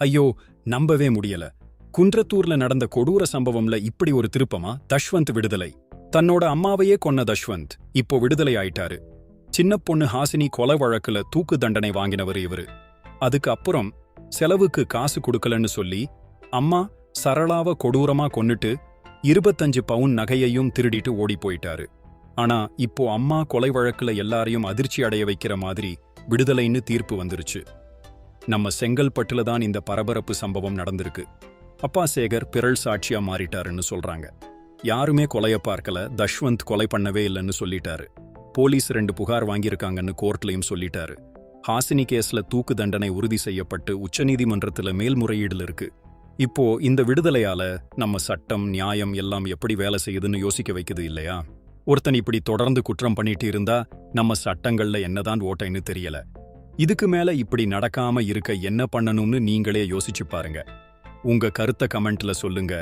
ஐயோ நம்பவே முடியல. குன்றத்தூர்ல நடந்த கொடூர சம்பவம்ல இப்படி ஒரு திருப்பமா? தஷ்வந்த் விடுதலை. தன்னோட அம்மாவையே கொன்ன தஷ்வந்த் இப்போ விடுதலை ஆயிட்டாரு. சின்ன பொண்ணு ஹாசினி கொலை வழக்குல தூக்கு தண்டனை வாங்கினவர் இவரு. அதுக்கு அப்புறம் செலவுக்கு காசு கொடுக்கலன்னு சொல்லி அம்மா சரளாவ கொடூரமா கொன்னுட்டு இருபத்தஞ்சு பவுன் நகையையும் திருடிட்டு ஓடி போயிட்டாரு. ஆனா இப்போ அம்மா கொலை வழக்குல எல்லாரையும் அதிர்ச்சி அடைய வைக்கிற மாதிரி விடுதலைன்னு தீர்ப்பு வந்துருச்சு. நம்ம செங்கல்பட்டுல தான் இந்த பரபரப்பு சம்பவம் நடந்திருக்கு. அப்பா சேகர் பிறல் சாட்சியா மாறிட்டாருன்னு சொல்றாங்க. யாருமே கொலைய பார்க்கல தஷ்வந்த் கொலை பண்ணவே இல்லைன்னு சொல்லிட்டாரு. போலீஸ் ரெண்டு புகார் வாங்கியிருக்காங்கன்னு கோர்ட்லயும் சொல்லிட்டாரு. ஹாசினி கேஸ்ல தூக்கு தண்டனை உறுதி செய்யப்பட்டு உச்சநீதிமன்றத்துல மேல்முறையீடுல இருக்கு. இப்போ இந்த விடுதலையால நம்ம சட்டம் நியாயம் எல்லாம் எப்படி வேலை செய்யுதுன்னு யோசிக்க வைக்குது இல்லையா? ஒருத்தன் இப்படி தொடர்ந்து குற்றம் பண்ணிட்டு இருந்தா நம்ம சட்டங்கள்ல என்னதான் ஓட்டைன்னு தெரியல. இதுக்கு மேல இப்படி நடக்காம இருக்க என்ன பண்ணணும்னு நீங்களே யோசிச்சு பாருங்க. உங்க கருத்தை கமெண்ட்ல சொல்லுங்க.